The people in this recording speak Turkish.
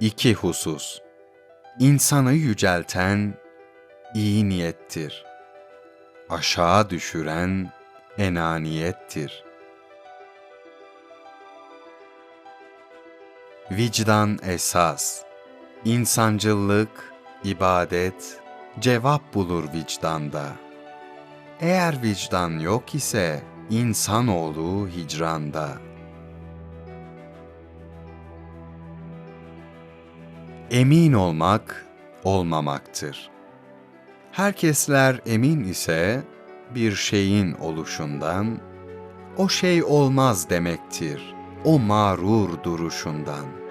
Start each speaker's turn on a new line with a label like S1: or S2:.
S1: İki husus. İnsanı yücelten iyi niyettir. Aşağı düşüren enaniyettir. Vicdan esas. İnsancıllık, ibadet, cevap bulur vicdanda. Eğer vicdan yok ise insanoğlu hicranda. Emin olmak olmamaktır. Herkesler emin ise bir şeyin oluşundan, o şey olmaz demektir o mağrur duruşundan.''